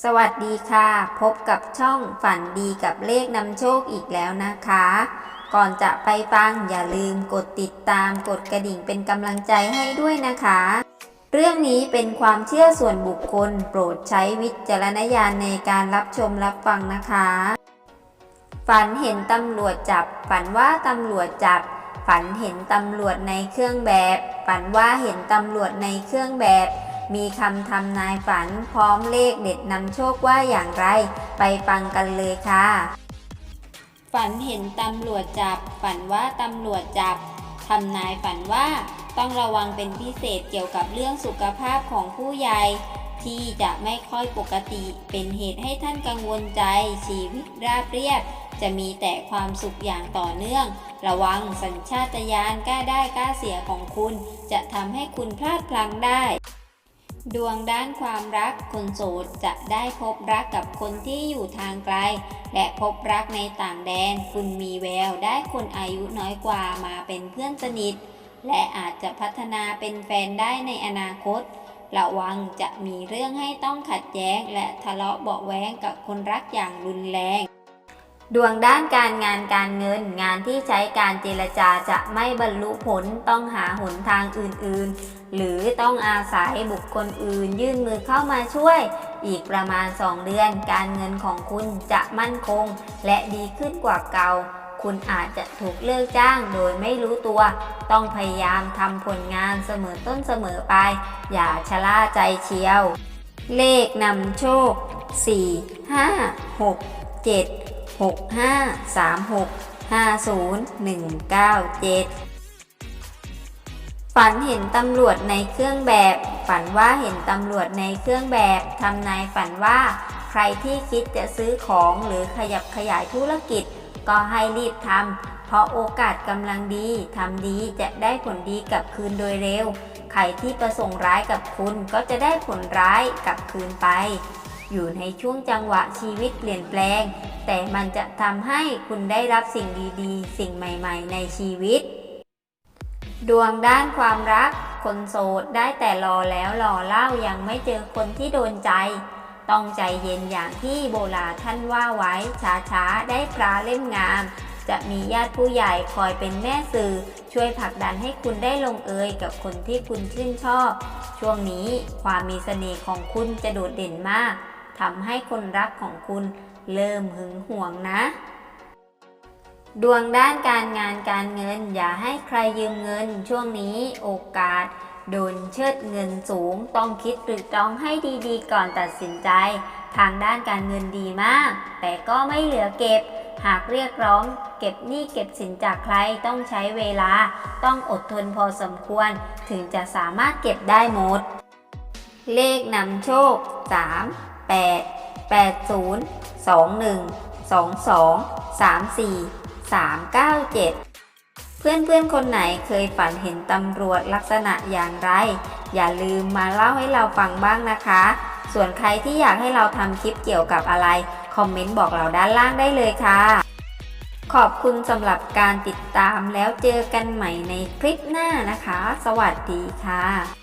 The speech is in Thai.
สวัสดีค่ะ พบกับช่องฝันดีกับเลขนำโชคอีกแล้วนะคะ ก่อนจะไปฟังอย่าลืมกดติดตามกดกระดิ่งเป็นกำลังใจให้ด้วยนะคะ เรื่องนี้เป็นความเชื่อส่วนบุคคล โปรดใช้วิจารณญาณในการรับชมรับฟังนะคะ ฝันเห็นตำรวจจับ ฝันว่าตำรวจจับ ฝันเห็นตำรวจในเครื่องแบบ ฝันว่าเห็นตำรวจในเครื่องแบบ มีคำทำนายฝันพร้อมเลขเด็ดนำโชคว่าอย่างไร ไปฟังกันเลยค่ะ ฝันเห็นตำรวจจับ ฝันว่าตำรวจจับทำนายฝันว่าต้องระวังเป็นพิเศษเกี่ยวกับเรื่องสุขภาพของผู้ใหญ่ที่จะไม่ค่อยปกติเป็นเหตุให้ท่านกังวลใจ ชีวิตราบเรียบ จะมีแต่ความสุขอย่างต่อเนื่อง ระวังสัญชาตญาณกล้าได้กล้าเสียของคุณ จะทำให้คุณพลาดพลั้งได้ ดวงด้านความรักคนโสดจะได้พบรักกับคนที่อยู่ทางไกล และพบรักในต่างแดน คุณมีแววได้คนอายุน้อยกว่ามาเป็นเพื่อนสนิท และอาจจะพัฒนาเป็นแฟนได้ในอนาคต ระวังจะมีเรื่องให้ต้องขัดแย้ง และทะเลาะเบาะแว้งกับคนรักอย่างรุนแรง ดวงด้านการงานการเงิน งานที่ใช้การเจรจาจะไม่บรรลุผลต้องหาหนทางอื่นๆ หรือต้องอาศัยบุคคลอื่น ยื่นมือเข้ามาช่วย อีกประมาณ 2 เดือน การเงินของคุณจะมั่นคง และดีขึ้นกว่าเก่า คุณอาจจะถูกเลิกจ้างโดยไม่รู้ตัว ต้องพยายามทำผลงานเสมอต้นเสมอไป อย่าชะล่าใจเชียว เลขนำโชค 4 5 6 7 6 5 3 6 5 0 1 9 7 ฝันเห็นตำรวจในเครื่องแบบ ฝันว่าเห็นตำรวจในเครื่องแบบทำนายฝันว่า ใครที่คิดจะซื้อของหรือขยับขยายธุรกิจ ก็ให้รีบทำเพราะโอกาสกำลังดีทำดีจะได้ผลดีกลับคืนโดยเร็ว ใครที่ประสงค์ร้ายกับคุณก็จะได้ผลร้ายกลับคืนไป อยู่ในช่วงจังหวะชีวิตเปลี่ยนแปลง แต่มันจะทำให้คุณได้รับสิ่งดีๆ สิ่งใหม่ ๆ ในชีวิต ดวงด้านความรัก คนโสดได้แต่รอแล้วรอเล่ายังไม่เจอคนที่โดนใจ ต้องใจเย็นอย่างที่โบราณท่านว่าไว้ช้าๆได้พระเล่มงาม จะมีญาติผู้ใหญ่คอยเป็นแม่สื่อช่วยผลักดันให้คุณได้ลงเอยกับคนที่คุณชื่นชอบ ช่วงนี้ความมีเสน่ห์ของคุณจะโดดเด่นมาก ทำให้คนรักของคุณเริ่มหึงหวงนะ ดวงด้านการงานการเงิน อย่าให้ใครยืมเงิน ช่วงนี้โอกาส โดนเชิดเงินสูง ต้องคิดตรึกตรองให้ดีๆ ก่อนตัดสินใจ ทางด้านการเงินดีมาก แต่ก็ไม่เหลือเก็บ หากเรียกร้องเก็บหนี้เก็บสินจากใครต้องใช้เวลา ต้องอดทนพอสมควร ถึงจะสามารถเก็บได้หมด เลขนำโชค 3 8 8 0 2 1 2 2 3 4 3 9 7 เพื่อนๆ คนไหนเคยฝันเห็นตำรวจลักษณะอย่างไร อย่าลืมมาเล่าให้เราฟังบ้างนะคะ ส่วนใครที่อยากให้เราทำคลิปเกี่ยวกับอะไร คอมเมนต์บอกเราด้านล่างได้เลยค่ะ ขอบคุณสำหรับการติดตามแล้วเจอกันใหม่ในคลิปหน้านะคะ สวัสดีค่ะ